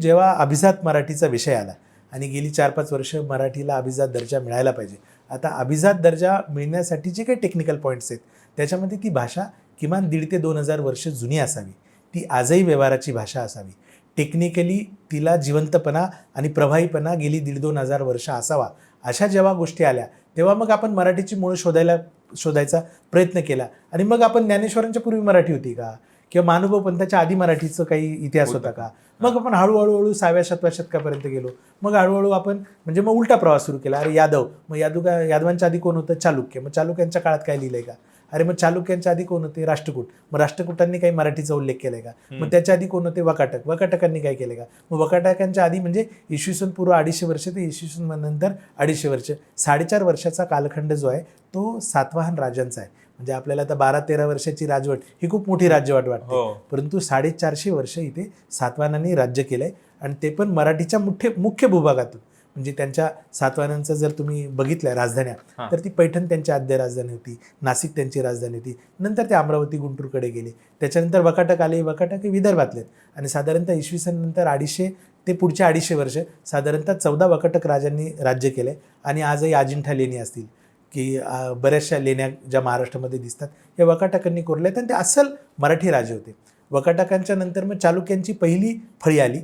जेव्हा अभिजात मराठीचा विषय आला आणि गेली चार पाच वर्ष मराठीला अभिजात दर्जा मिळायला पाहिजे. आता अभिजात दर्जा मिळण्यासाठी जे काही टेक्निकल पॉईंट्स आहेत त्याच्यामध्ये ती भाषा किमान दीड ते दोन हजार वर्ष जुनी असावी. ती आजही व्यवहाराची भाषा असावी. टेक्निकली तिला जिवंतपणा आणि प्रभावीपणा गेली दीड दोन हजार वर्ष असावा अशा जेव्हा गोष्टी आल्या तेव्हा मग आपण मराठीची मूळ शोधायला शोधायचा प्रयत्न केला. आणि मग आपण ज्ञानेश्वरांच्या पूर्वी मराठी होती का? किंवा महानुभव पंथाच्या आधी मराठीचं काही इतिहास होता का? मग आपण हळूहळू हळू सहाव्या सातव्या शतकापर्यंत गेलो. मग हळूहळू आपण म्हणजे मग उलटा प्रवास सुरू केला. अरे यादव मग यादव का यादवांच्या आधी कोण होतं? चालुक्य. मग चालुक्यांच्या काळात काय लिहिलंय का? अरे मग चालुक्यांच्या आधी कोण होते? राष्ट्रकूट. मग राष्ट्रकूटांनी काही मराठीचा उल्लेख केलाय का? मग त्याच्या आधी कोण होते? वकाटक. वकाटकांनी काय केलं का? मग वकाटकांच्या आधी म्हणजे इसवी सन पूर्व अडीचशे वर्ष ते इसवी सन नंतर अडीचशे वर्ष. साडेचार वर्षाचा कालखंड जो आहे तो सातवाहन राजांचा आहे. म्हणजे आपल्याला आता बारा तेरा वर्षाची राजवट ही खूप मोठी राजवट वाटते. हो. परंतु साडेचारशे वर्ष इथे सातवाहनांनी राज्य केलंय आणि ते पण मराठीच्या मुख्य मुख्य भूभागातून. म्हणजे त्यांच्या सातवाहनांचं जर तुम्ही बघितलं राजधान्या. तर ती पैठण त्यांची आद्य राजधानी होती नाशिक त्यांची राजधानी होती नंतर ते अमरावती गुंटूरकडे गेले. त्याच्यानंतर वकाटक आले वकाटक हे विदर्भातले. आणि साधारणतः इसवी सन नंतर अडीचशे ते पुढच्या अडीचशे वर्ष साधारणतः चौदा वकाटक राजांनी राज्य केलंय. आणि आजही अजिंठा लेणी असतील की बऱ्याचशा लेण्या ज्या महाराष्ट्रामध्ये दिसतात हे वकाटकांनी कोरल्या आणि ते अस्सल मराठी राजे होते. वकाटकांच्या नंतर मग चालुक्यांची पहिली फळी आली.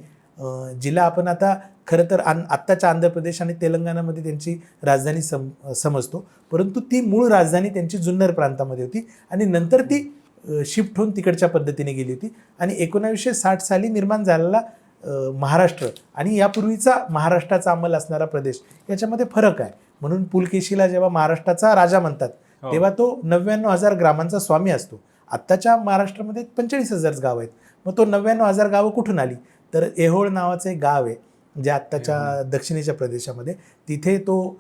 जिला आपण आता खरं तर आन आत्ताच्या आंध्र प्रदेश आणि तेलंगणामध्ये त्यांची राजधानी सम समजतो. परंतु ती मूळ राजधानी त्यांची जुन्नर प्रांतामध्ये होती आणि नंतर ती शिफ्ट होऊन तिकडच्या पद्धतीने गेली होती आणि एकोणावीसशे साठ साली निर्माण झालेला महाराष्ट्र आणि यापूर्वीचा महाराष्ट्राचा अंमल असणारा प्रदेश याच्यामध्ये फरक आहे. म्हणून पुलकेशीला जेव्हा महाराष्ट्राचा राजा म्हणतात हो. तेव्हा तो नव्याण्णव हजार ग्रामांचा स्वामी असतो. आत्ताच्या महाराष्ट्रामध्ये पंचेचाळीस हजार गाव आहेत. मग तो नव्याण्णव हजार गावं कुठून आली? तर एहोळ नावाचं एक गाव आहे जे आत्ताच्या दक्षिणेच्या प्रदेशामध्ये. तिथे तो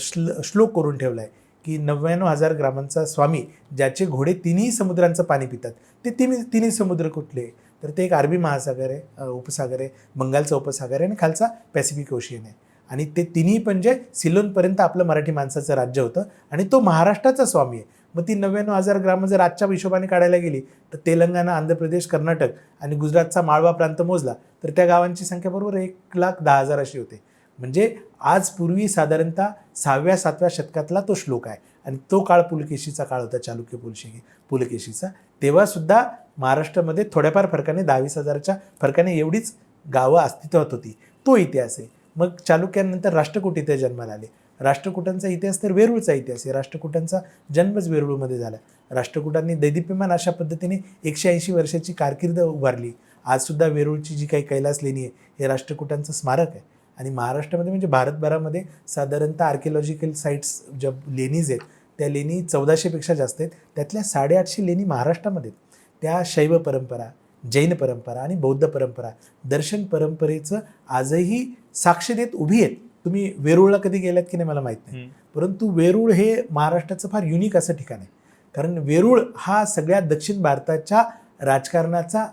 श्ल श्लोक करून ठेवला आहे की नव्याण्णव हजार ग्रामांचा स्वामी ज्याचे घोडे तिन्ही समुद्रांचं पाणी पितात. ते तिन्ही तिन्ही समुद्र कुठले? तर ते एक अरबी महासागर आहे उपसागर आहे बंगालचा उपसागर आहे आणि खालचा पॅसिफिक ओशियन आहे. आणि ते तिन्ही म्हणजे सिलोनपर्यंत आपलं मराठी माणसाचं राज्य होतं आणि तो महाराष्ट्राचा स्वामी आहे. मग ती नव्याण्णव हजार ग्राम जर आजच्या हिशोबाने काढायला गेली तर तेलंगणा आंध्र प्रदेश कर्नाटक आणि गुजरातचा माळवा प्रांत मोजला तर त्या गावांची संख्या बरोबर एक लाख दहा हजार अशी होते. म्हणजे आज पूर्वी साधारणतः सहाव्या सातव्या शतकातला तो श्लोक आहे. आणि तो काळ पुलकेशीचा काळ होता चालुक्य पुलशे पुलकेशीचा. तेव्हासुद्धा महाराष्ट्रामध्ये थोड्याफार फरकाने दहावीस हजारच्या फरकाने एवढीच गावं अस्तित्वात होती. तो इतिहास आहे. मग चालुक्यानंतर राष्ट्रकूट इथे जन्माला आले. राष्ट्रकुटांचा इतिहास तर वेरूळचा इतिहास आहे. राष्ट्रकुटांचा जन्मच वेरूळमध्ये झाला. राष्ट्रकुटांनी दैदिप्यमान अशा पद्धतीने एकशे ऐंशी वर्षाची कारकीर्द उभारली. आजसुद्धा वेरूळची जी काही कैलास लेणी आहे हे राष्ट्रकुटांचं स्मारक आहे. आणि महाराष्ट्रामध्ये म्हणजे भारतभरामध्ये साधारणतः आर्किओलॉजिकल साईट्स ज्या लेणीज आहेत त्या लेणी चौदाशेपेक्षा जास्त आहेत. त्यातल्या साडेआठशे लेणी महाराष्ट्रामध्ये आहेत. त्या शैव परंपरा जैन परंपरा आणि बौद्ध परंपरा दर्शन परंपरेचं आजही साक्ष देत उभी आहेत तुम्ही वेरूळला कधी गेलात की नाही मला माहीत नाही. परंतु वेरूळ हे महाराष्ट्राचं फार युनिक असं ठिकाण आहे कारण वेरूळ हा सगळ्या दक्षिण भारताच्या राजकारणाचा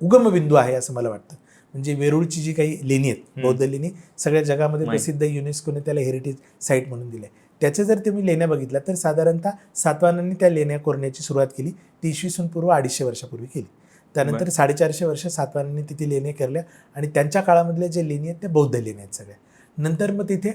उगमबिंदू आहे असं मला वाटतं म्हणजे वेरूळची जी काही लेणी आहेत. बौद्ध लेणी सगळ्या जगामध्ये. प्रसिद्ध. युनेस्कोने त्याला हेरिटेज साईट म्हणून दिलं आहे त्याचे जर तुम्ही लेण्या बघितल्या तर साधारणतः सातवाहनांनी त्या लेण्या कोरण्याची सुरुवात केली ती इसवी सन पूर्व अडीचशे वर्षापूर्वी केली त्यानंतर. साडेचारशे वर्ष सातवाहनांनी तिथे लेण्या केल्या आणि त्यांच्या काळामधल्या जे लेणी आहेत त्या बौद्ध लेण्या आहेत सगळ्या नंतर मग तिथे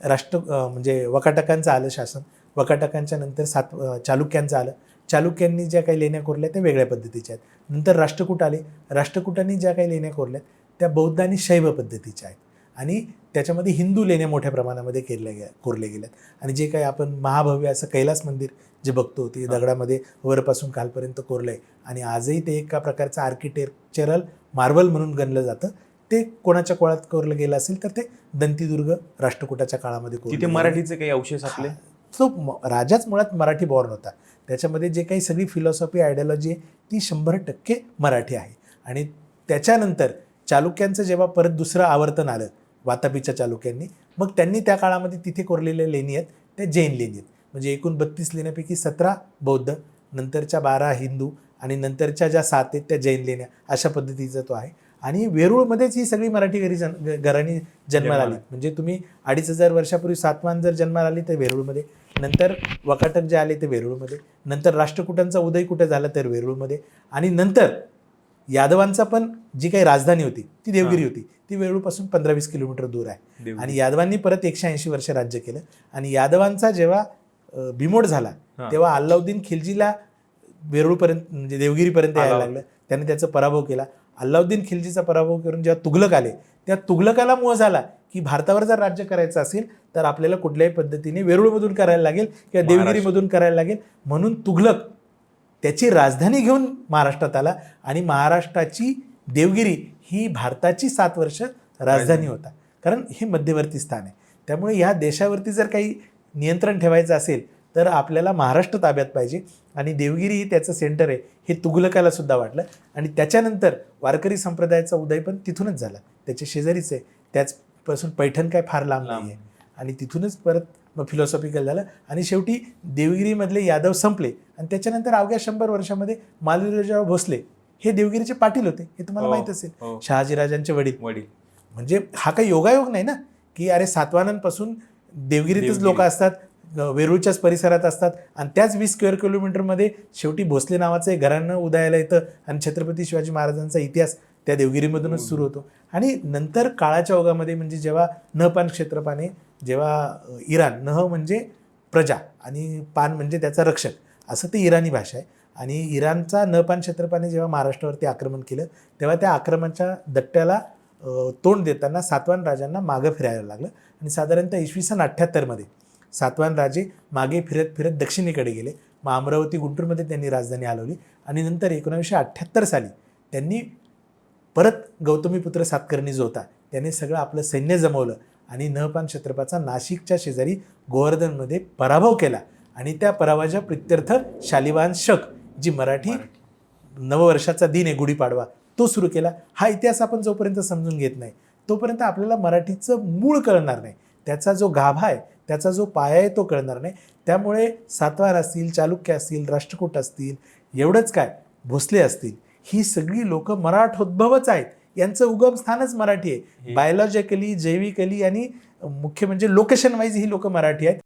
राष्ट्र म्हणजे वकाटकांचं आलं शासन. वकाटकांच्या नंतर सात चालुक्यांचं आलं. चालुक्यांनी ज्या काही लेण्या कोरल्या त्या वेगळ्या पद्धतीच्या आहेत. नंतर राष्ट्रकूट आले. राष्ट्रकूटांनी ज्या काही लेण्या कोरल्या त्या बौद्ध आणि शैव पद्धतीच्या आहेत. आणि त्याच्यामध्ये हिंदू लेण्या मोठ्या प्रमाणामध्ये केल्या गे कोरल्या गेल्यात. आणि जे काही आपण महाभव्य असं कैलास मंदिर जे बघतो ते. दगडामध्ये वरपासून खालपर्यंत कोरलं आहे आणि आजही ते एका प्रकारचं आर्किटेक्चरल मार्बल म्हणून गणलं जातं. ते कोणाच्या कोळात कोरलं गेलं असेल तर ते दंतीदुर्ग राष्ट्रकूटाच्या काळामध्ये कोरलं. मराठीचे काही अवशेष आपले? तो राजाच मुळात मराठी बॉर्न होता. त्याच्यामध्ये जे काही सगळी फिलॉसॉफी आयडियॉलॉजी आहे ती शंभर टक्के मराठी आहे. आणि त्याच्यानंतर चालुक्यांचं जेव्हा परत दुसरं आवर्तन आलं वातापीच्या चालुक्यांनी. मग त्यांनी त्या काळामध्ये तिथे कोरलेल्या लेणी आहेत त्या जैन लेणी आहेत. म्हणजे एकूण बत्तीस लेण्यापैकी सतरा बौद्ध नंतरच्या बारा हिंदू आणि नंतरच्या ज्या सात आहेत त्या जैन लेण्या. अशा पद्धतीचा तो आहे. आणि वेरूळमध्येच ही सगळी मराठी घरी जन घराणी जन्माला आली. म्हणजे तुम्ही अडीच हजार वर्षापूर्वी सातवान जर जन्माला आली तर वेरूळमध्ये. नंतर वकाटक जे आले ते वेरूळमध्ये. नंतर राष्ट्रकूटांचा उदय कुठे झाला तर वेरूळमध्ये. आणि नंतर यादवांचा पण जी काही राजधानी होती ती देवगिरी होती ती वेरूळपासून पंधरा वीस किलोमीटर दूर आहे. आणि यादवांनी परत एकशे ऐंशी वर्ष राज्य केलं आणि यादवांचा जेव्हा बिमोड झाला. तेव्हा अल्लाउद्दीन खिलजीला वेरूळपर्यंत म्हणजे देवगिरीपर्यंत यायला. लागलं त्याने त्याचा पराभव केला अल्लाउद्दीन खिलजीचा पराभव करून जेव्हा तुघलक आले त्या तुघलकाला मोह झाला की भारतावर जर राज्य करायचं असेल तर आपल्याला कुठल्याही पद्धतीने वेरूळमधून करायला लागेल किंवा. देवगिरीमधून करायला लागेल म्हणून तुघलक त्याची राजधानी घेऊन महाराष्ट्रात आला आणि महाराष्ट्राची देवगिरी ही भारताची सात वर्ष राजधानी होता. कारण हे मध्यवर्ती स्थान आहे. त्यामुळे ह्या देशावरती जर काही नियंत्रण ठेवायचं असेल तर आपल्याला महाराष्ट्र ताब्यात पाहिजे आणि देवगिरी ही त्याचं सेंटर आहे हे तुघलकाला सुद्धा वाटलं. आणि त्याच्यानंतर वारकरी संप्रदायाचा उदय पण तिथूनच झाला. त्याच्या शेजारीच आहे. त्याचपासून पैठण काय फार लांब लांब. नाही आहे आणि तिथूनच परत मग फिलॉसॉफिकल झालं. आणि शेवटी देवगिरीमधले यादव संपले. आणि त्याच्यानंतर अवघ्या शंभर वर्षामध्ये मालवीराव भोसले हे देवगिरीचे पाटील होते. हे तुम्हाला हो, माहीत असेल. हो. शहाजीराजांचे वडील. वडील. म्हणजे हा काही योगायोग नाही ना? की अरे सातवानांपासून देवगिरीतच देवगिरी. लोक असतात वेरूळच्याच परिसरात असतात. आणि त्याच वीस स्क्वेअर किलोमीटरमध्ये शेवटी भोसले नावाचं घराणं उदयाला येतं. आणि छत्रपती शिवाजी महाराजांचा इतिहास त्या देवगिरीमधूनच सुरू होतो. आणि नंतर काळाच्या ओघामध्ये म्हणजे जेव्हा नहपान क्षेत्रपाने जेव्हा इराण नह म्हणजे प्रजा आणि पान म्हणजे त्याचा रक्षक असं ते इराणी भाषा आहे. आणि इराणचा नपान क्षेत्रपाने जेव्हा महाराष्ट्रावरती आक्रमण केलं तेव्हा त्या आक्रमणाच्या दट्ट्याला तोंड देताना सातवाहन राजांना मागं फिरायला लागलं. आणि साधारणतः इसवी सन अठ्ठ्याहत्तरमध्ये सातवाहन राजे मागे फिरत फिरत दक्षिणेकडे गेले. मग अमरावती गुंटूरमध्ये त्यांनी राजधानी हलवली. आणि नंतर एकोणीसशे अठ्ठ्याहत्तर साली त्यांनी परत गौतमीपुत्र सातकर्णी जो होता त्याने सगळं आपलं सैन्य जमवलं आणि नहपान क्षत्रपाचा नाशिकच्या शेजारी गोवर्धनमध्ये पराभव केला. आणि त्या पराभवाच्या प्रित्यर्थ शालिवाहन शक जी मराठी. नववर्षाचा दिन आहे गुढीपाडवा तो सुरू केला. हा इतिहास आपण जोपर्यंत समजून घेत नाही तोपर्यंत आपल्याला मराठीचं मूळ कळणार नाही. त्याचा जो गाभा आहे त्याचा जो पाया आहे तो कळणार नाही. त्यामुळे सातवार असतील चालुक्य असतील राष्ट्रकूट असतील एवढंच काय भोसले असतील. ही सगळी लोक मराठोद्भवच आहेत. यांचं उगम स्थानच मराठी आहे. बायोलॉजिकली जैविकली आणि मुख्य म्हणजे लोकेशन वाईज ही लोक मराठी आहेत.